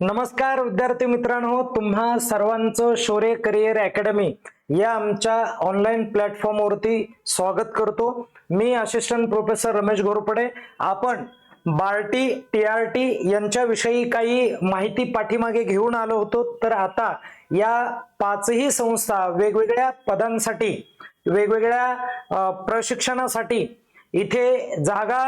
नमस्कार विद्यार्थी मित्रांनो. तुम्हा सर्वांचं शौर्य करिअर अकॅडमी या आमच्या ऑनलाईन प्लॅटफॉर्मवरती स्वागत करतो. मी असिस्टंट प्रोफेसर रमेश घोरपडे. आपण बार्टी टी आर टी यांच्याविषयी काही माहिती पाठीमागे घेऊन आलो होतो. तर आता या पाचही संस्था वेगवेगळ्या पदांसाठी वेगवेगळ्या प्रशिक्षणासाठी इथे जागा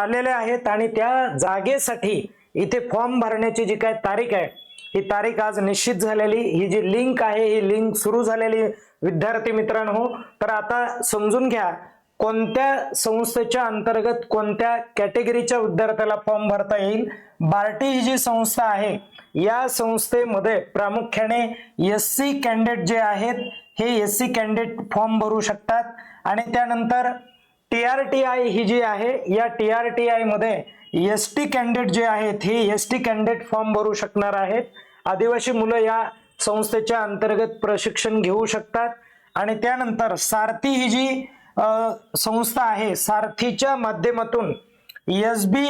आलेल्या आहेत आणि त्या जागेसाठी इथे फॉर्म भरण्याची जी काय तारीख आहे ही तारीख आज निश्चित झालेली ही जी लिंक आहे ही लिंक सुरू झालेली विद्यार्थी मित्रांनो. तर आता समजून घ्या कोणत्या संस्थेच्या अंतर्गत कोणत्या कॅटेगरीच्या विद्यार्थ्याला फॉर्म भरता येईल? बार्टी ही जी संस्था आहे या संस्थेमध्ये प्रामुख्याने एस सी कॅन्डिडेट जे आहेत हे एस सी कॅन्डिडेट फॉर्म भरू शकतात. आणि त्यानंतर टी आर टी आय ही जी आहे या टी आर टी आयमध्ये एस टी कॅन्डिडेट जे आहेत हे एस टी कॅन्डिडेट फॉर्म भरू शकणार आहेत. आदिवासी मुलं या संस्थेच्या अंतर्गत प्रशिक्षण घेऊ शकतात. आणि त्यानंतर सारथी ही जी संस्था आहे सारथीच्या माध्यमातून S B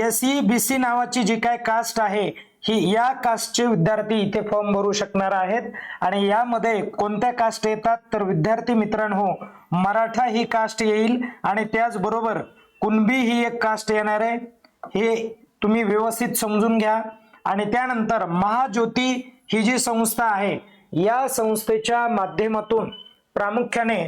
S E B C नावाची जी काय कास्ट आहे ही या कास्टचे विद्यार्थी इथे फॉर्म भरू शकणार आहेत. आणि यामध्ये कोणत्या कास्ट येतात तर विद्यार्थी मित्रांनो मराठा ही कास्ट येईल. आणि त्याचबरोबर कुणबी ही एक कास्ट येणार आहे. हे तुम्ही व्यवस्थित समजून घ्या. आणि त्यानंतर महाज्योती ही जी संस्था आहे या संस्थेच्या माध्यमातून प्रामुख्याने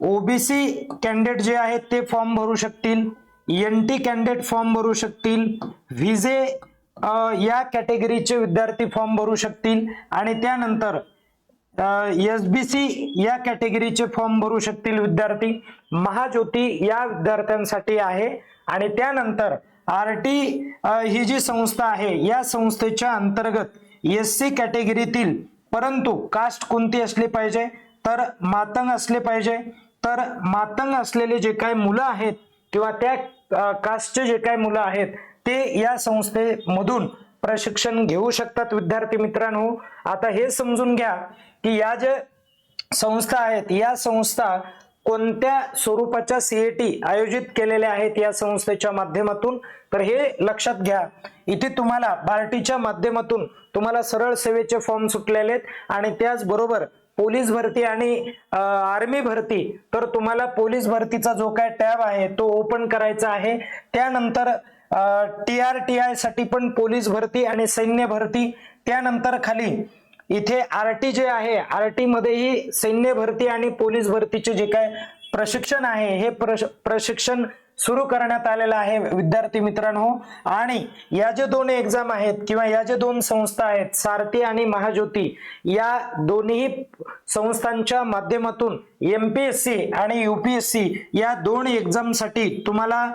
ओबीसी कॅन्डिडेट जे आहेत ते फॉर्म भरू शकतील एन टी कॅन्डिडेट फॉर्म भरू शकतील व्हिजे या कॅटेगरीचे विद्यार्थी फॉर्म भरू शकतील. आणि त्यानंतर एस बी सी या कॅटेगरीचे फॉर्म भरू शकतील विद्यार्थी. महाज्योती या विद्यार्थ्यांसाठी आहे. आणि त्यानंतर आर टी ही जी संस्था आहे या संस्थेच्या अंतर्गत एस सी कॅटेगरीतील परंतु कास्ट कोणती असली पाहिजे? तर मातंग असले पाहिजे. तर मातंग असलेले जे काही मुलं आहेत किंवा त्या कास्टचे जे काही मुलं आहेत ते या संस्थेमधून प्रशिक्षण घेऊ शकतात विद्यार्थी मित्रांनो. आता हे समजून घ्या की या ज्या संस्था आहेत या संस्था कोणत्या स्वरूपाच्या सीएटी आयोजित केलेल्या आहेत या संस्थेच्या माध्यमातून? तर हे लक्षात घ्या. इथे तुम्हाला बार्टीच्या माध्यमातून तुम्हाला सरळ सेवेचे फॉर्म सुटलेले आहेत आणि त्याचबरोबर पोलीस भरती आणि आर्मी भरती. तर तुम्हाला पोलीस भरतीचा जो काय टॅब आहे तो ओपन करायचा आहे. त्यानंतर टी आर टी आयसाठी पण पोलीस भरती आणि सैन्य भरती. त्यानंतर खाली इथे आर टी जे आहे आर टी मध्येही सैन्य भरती आणि पोलीस भरतीचे जे काय प्रशिक्षण आहे हे प्रश- प्रशिक्षण सुरू करण्यात आलेलं आहे विद्यार्थी मित्रांनो. आणि या जे दोन एक्झाम आहेत किंवा या जे दोन संस्था आहेत सारथी आणि महाज्योती या दोन्ही संस्थांच्या माध्यमातून एम पी एस सी आणि यू पी एस सी या दोन एक्झामसाठी तुम्हाला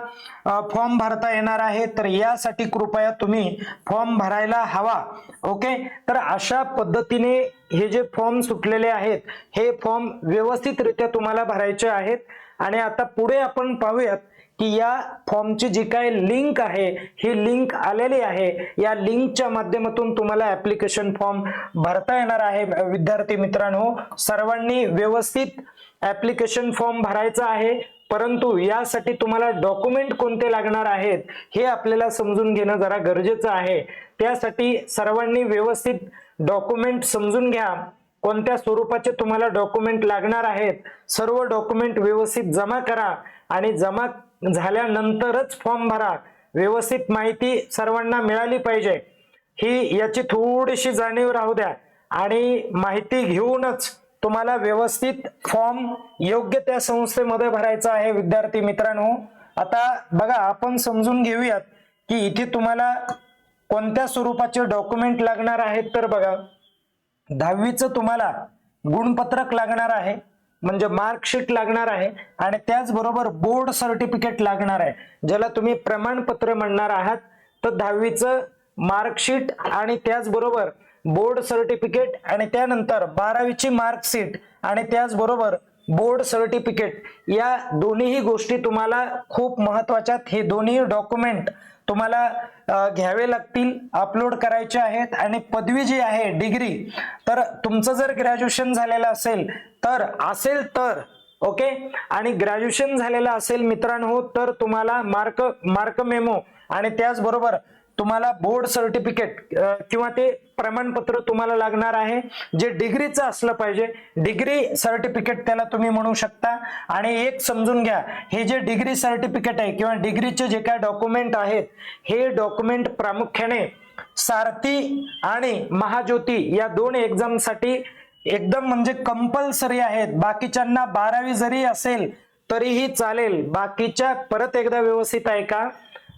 फॉर्म भरता येणार आहे. तर यासाठी कृपया तुम्ही फॉर्म भरायला हवा. ओके तर अशा पद्धतीने हे जे फॉर्म सुटलेले आहेत हे फॉर्म व्यवस्थितरित्या तुम्हाला भरायचे आहेत. आणि आता पुढे आपण पाहूयात की या फॉर्मची जी काय लिंक आहे ही लिंक आलेली आहे. या लिंकच्या माध्यमातून तुम्हाला ऍप्लिकेशन फॉर्म भरता येणार आहे. विद्यार्थी मित्रांनो सर्वांनी व्यवस्थित ऍप्लिकेशन फॉर्म भरायचा आहे. परंतु यासाठी तुम्हाला डॉक्युमेंट कोणते लागणार आहेत हे आपल्याला समजून घेणं जरा गरजेचं आहे. त्यासाठी सर्वांनी व्यवस्थित डॉक्युमेंट समजून घ्या. कोणत्या स्वरूपाचे तुम्हाला डॉक्युमेंट लागणार आहेत सर्व डॉक्युमेंट व्यवस्थित जमा करा आणि जमा झाल्यानंतरच फॉर्म भरा. व्यवस्थित माहिती सर्वांना मिळाली पाहिजे. ही याची थोडीशी जाणीव राहू द्या. आणि माहिती घेऊनच तुम्हाला व्यवस्थित फॉर्म योग्य त्या संस्थेमध्ये भरायचा आहे विद्यार्थी मित्रांनो. आता बघा आपण समजून घेऊयात की इथे तुम्हाला कोणत्या स्वरूपाचे डॉक्युमेंट लागणार आहेत तर बघा. दहावीचं तुम्हाला गुणपत्रक लागणार आहे. म्हणजे मार्कशीट लागणार आहे आणि त्याचबरोबर बोर्ड सर्टिफिकेट लागणार आहे. ज्याला तुम्ही प्रमाणपत्र म्हणणार आहात तर दहावीचं मार्कशीट आणि त्याचबरोबर बोर्ड सर्टिफिकेट आणि त्यानंतर बारावीची मार्कशीट आणि त्याचबरोबर बोर्ड सर्टिफिकेट या दोन्हीही गोष्टी तुम्हाला खूप महत्त्वाच्या हे दोन्ही डॉक्युमेंट तुम्हाला घ्यावे लागतील अपलोड करायचे आहेत आणि पदवी जी आहे डिग्री तर तुमचं जर ग्रॅज्युएशन झालेलं असेल तर असेल तर ओके? आणि ग्रॅज्युएशन झालेलं असेल मित्रांनो तर तुम्हाला मार्क मार्क मेमो आणि त्याचबरोबर तुम्हाला बोर्ड सर्टिफिकेट किंवा ते प्रमाणपत्र तुम्हाला लागणार आहे. जे डिग्रीचं असलं पाहिजे. डिग्री सर्टिफिकेट त्याला तुम्ही म्हणू शकता. आणि एक समजून घ्या हे जे डिग्री सर्टिफिकेट आहे किंवा डिग्रीचे जे काय डॉक्युमेंट आहेत हे डॉक्युमेंट प्रामुख्याने सारथी आणि महाज्योती या दोन एक्झामसाठी एकदम म्हणजे कंपल्सरी आहेत. बाकीच्यांना बारावी जरी असेल तरीही चालेल. बाकीच्या परत एकदा व्यवस्थित आहे का?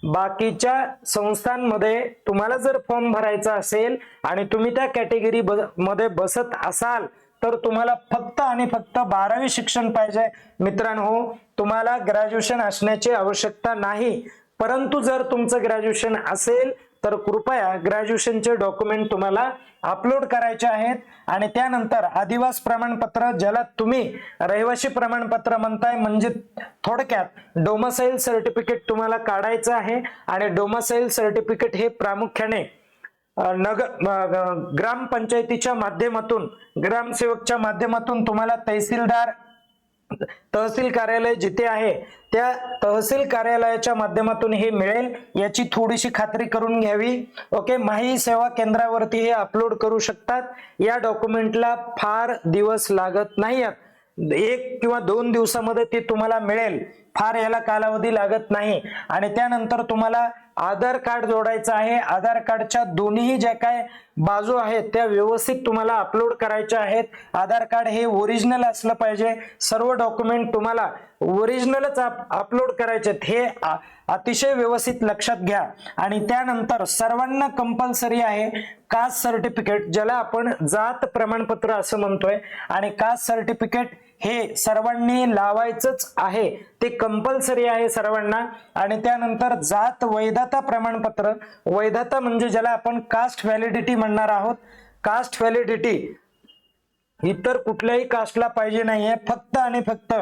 बाकीच्या संस्थांमध्ये तुम्हाला जर फॉर्म भरायचा असेल आणि तुम्ही त्या कॅटेगरी मध्ये बसत असाल तर तुम्हाला फक्त आणि फक्त बारावी शिक्षण पाहिजे. मित्रांनो तुम्हाला ग्रॅज्युएशन असण्याची आवश्यकता नाही. परंतु जर तुमचं ग्रॅज्युएशन असेल तर कृपया ग्रॅज्युएशनचे डॉक्युमेंट तुम्हाला अपलोड करायचे आहेत. आणि त्यानंतर आदिवास प्रमाणपत्र ज्याला तुम्ही रहिवासी प्रमाणपत्र म्हणताय म्हणजे थोडक्यात डोमासाईल सर्टिफिकेट तुम्हाला काढायचं आहे. आणि डोमासाईल सर्टिफिकेट हे प्रामुख्याने नगर ग्रामपंचायतीच्या माध्यमातून ग्रामसेवकच्या माध्यमातून तुम्हाला तहसीलदार तहसील कार्यालय जिथे आहे त्या तहसील कार्यालयाच्या माध्यमातून हे मिळेल याची थोडीशी खात्री करून घ्यावी. ओके माही सेवा केंद्रावरती हे अपलोड करू शकतात. या डॉक्युमेंटला फार दिवस लागत नाही एक किंवा दोन दिवसामध्ये ते तुम्हाला मिळेल. फार याला कालावधी लागत नाही. आणि त्यानंतर तुम्हाला आधार कार्ड जोडायचं आहे. आधार कार्डच्या दोन्ही ज्या काय बाजू आहेत त्या व्यवस्थित तुम्हाला अपलोड करायच्या आहेत. आधार कार्ड हे ओरिजिनल असलं पाहिजे. सर्व डॉक्युमेंट तुम्हाला ओरिजिनलच अपलोड करायचे आहेत. हे अतिशय व्यवस्थित लक्षात घ्या. आणि त्यानंतर सर्वांना कंपल्सरी आहे कास्ट सर्टिफिकेट ज्याला आपण जात प्रमाणपत्र असं म्हणतोय. आणि कास्ट सर्टिफिकेट हे सर्वांनी लावायचंच आहे. ते कंपल्सरी आहे सर्वांना. आणि त्यानंतर जात वैधता प्रमाणपत्र. वैधता म्हणजे ज्याला आपण कास्ट व्हॅलिडिटी म्हणणार आहोत. कास्ट व्हॅलिडिटी इतर कुठल्याही कास्टला पाहिजे नाहीये. फक्त आणि फक्त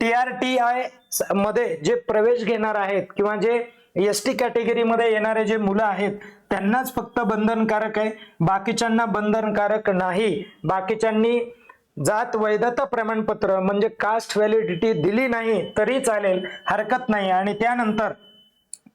टी आर टी आयमध्ये जे प्रवेश घेणार आहेत किंवा जे एस टी कॅटेगरीमध्ये येणारे जे मुलं आहेत त्यांनाच फक्त बंधनकारक आहे. बाकीच्यांना बंधनकारक नाही. बाकीच्यांनी जात वैधता प्रमाणपत्र म्हणजे कास्ट व्हॅलिडिटी दिली नाही तरी चालेल हरकत नाही. आणि त्यानंतर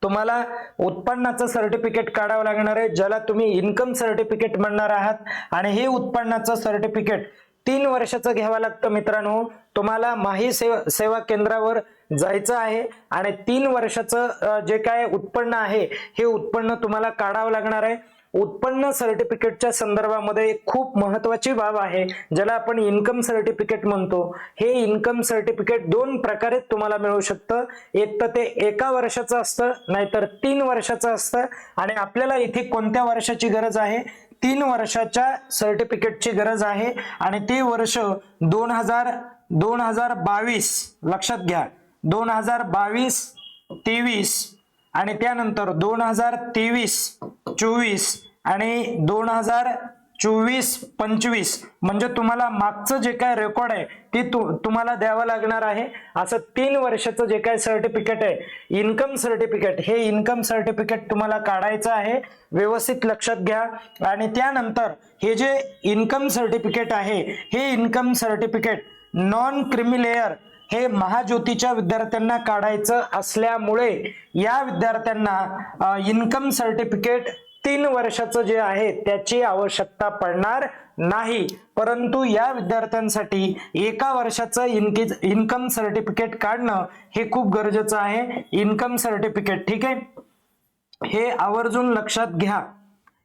तुम्हाला उत्पन्नाचं सर्टिफिकेट काढावं लागणार आहे ज्याला तुम्ही इन्कम सर्टिफिकेट म्हणणार आहात. आणि हे उत्पन्नाचं सर्टिफिकेट तीन वर्षाचं घ्यावं लागतं मित्रांनो. तुम्हाला माही सेवा सेवा केंद्रावर जायचं आहे आणि तीन वर्षाचं जे काय उत्पन्न आहे हे उत्पन्न तुम्हाला काढावं लागणार आहे. उत्पन्न सर्टिफिकेटच्या संदर्भामध्ये एक खूप महत्वाची बाब आहे ज्याला आपण इन्कम सर्टिफिकेट म्हणतो. हे इन्कम सर्टिफिकेट दोन प्रकारे तुम्हाला मिळू शकतं. एक तर ते एका वर्षाचं असतं नाहीतर तीन वर्षाचं असतं. आणि आपल्याला इथे कोणत्या वर्षाची गरज आहे? तीन वर्षाच्या सर्टिफिकेटची गरज आहे. आणि ते वर्ष दोन हजार दोन हजार बावीस लक्षात घ्या. दोन हजार बावीस तेवीस आणि त्यानंतर दोन हजार तेवीस चोवीस आणि दोन हजार चोवीस पंचवीस म्हणजे तुम्हाला मागचं जे काय रेकॉर्ड आहे ते तु तुम्हाला द्यावं लागणार आहे. असं तीन वर्षाचं जे काय सर्टिफिकेट आहे इन्कम सर्टिफिकेट हे इन्कम सर्टिफिकेट तुम्हाला काढायचं आहे. व्यवस्थित लक्षात घ्या. आणि त्यानंतर हे जे इन्कम सर्टिफिकेट आहे हे इन्कम सर्टिफिकेट नॉन क्रिमिलेअर हे महाज्योतीच्या विद्यार्थ्यांना काढायचं असल्यामुळे या विद्यार्थ्यांना इन्कम सर्टिफिकेट तीन वर्षाचं जे आहे त्याची आवश्यकता पडणार नाही. परंतु या विद्यार्थ्यांसाठी एका वर्षाचं इनकी इन्कम सर्टिफिकेट काढणं हे खूप गरजेचं आहे. इन्कम सर्टिफिकेट ठीक आहे? हे आवर्जून लक्षात घ्या.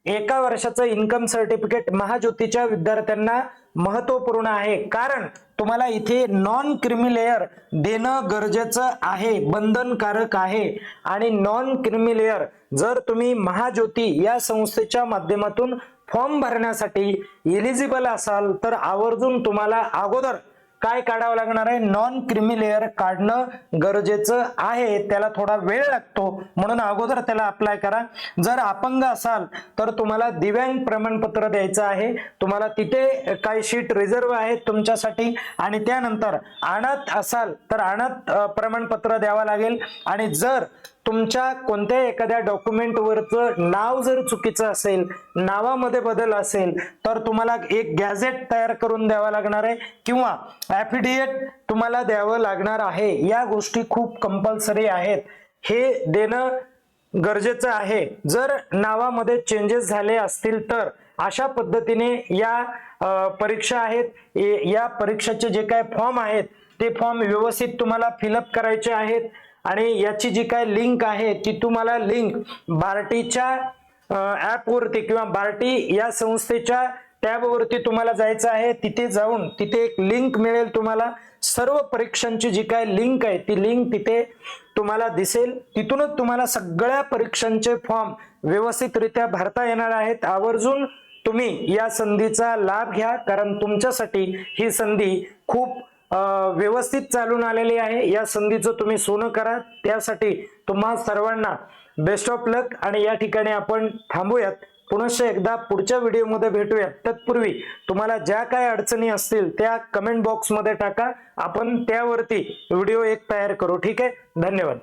एका वर्षाचं इन्कम सर्टिफिकेट महाज्योतीच्या विद्यार्थ्यांना महत्त्वपूर्ण आहे. कारण तुम्हाला इथे नॉन क्रिमिलेअर देणं गरजेचं आहे बंधनकारक आहे. आणि नॉन क्रिमिलेअर जर तुम्ही महाज्योती या संस्थेच्या माध्यमातून फॉर्म भरण्यासाठी एलिजिबल असाल तर आवर्जून तुम्हाला अगोदर काय काढावं लागणार आहे? नॉन क्रिमी लेअर काढणं गरजेचं आहे. त्याला थोडा वेळ लागतो. म्हणून अगोदर त्याला अप्लाय करा. जर अपंग असाल तर तुम्हाला दिव्यांग प्रमाणपत्र द्यायचं आहे. तुम्हाला तिथे काही शीट रिझर्व आहेत तुमच्यासाठी. आणि त्यानंतर अनाथ असाल तर अनाथ प्रमाणपत्र द्यावं लागेल. आणि जर तुमच्या कोणत्या एखाद्या डॉक्युमेंटवरचं नाव जर चुकीचं असेल नावामध्ये बदल असेल तर तुम्हाला एक गॅझेट तयार करून द्यावा लागणार आहे किंवा ऍफिडिएट तुम्हाला द्यावं लागणार आहे. या गोष्टी खूप कंपल्सरी आहेत. हे देणं गरजेचं आहे. जर नावामध्ये चेंजेस झाले असतील तर अशा पद्धतीने या परीक्षा आहेत. ए- या परीक्षाचे जे काय फॉर्म आहेत ते फॉर्म व्यवस्थित तुम्हाला फिलअप करायचे आहेत. आणि याची जी काय लिंक आहे ती तुम्हाला लिंक बार्टीच्या ॲपवरती किंवा बार्टी या संस्थेच्या टॅबवरती तुम्हाला जायचं आहे. तिथे जाऊन तिथे एक लिंक मिळेल तुम्हाला. सर्व परीक्षांची जी काय लिंक आहे ती लिंक तिथे तुम्हाला दिसेल. तिथूनच तुम्हाला सगळ्या परीक्षांचे फॉर्म व्यवस्थितरित्या भरता येणार आहेत. आवर्जून तुम्ही या संधीचा लाभ घ्या कारण तुमच्यासाठी ही संधी खूप व्यवस्थित चालून आलेली आहे. या संधीचं तुम्ही सोनं करा. त्यासाठी तुम्हा सर्वांना बेस्ट ऑफ लक आणि या ठिकाणी आपण थांबूयात. पुनश्च एकदा पुढच्या व्हिडिओमध्ये भेटूयात. तत्पूर्वी तुम्हाला ज्या काय अडचणी असतील त्या कमेंट बॉक्समध्ये टाका. आपण त्यावरती व्हिडिओ एक तयार करू. ठीक आहे? धन्यवाद.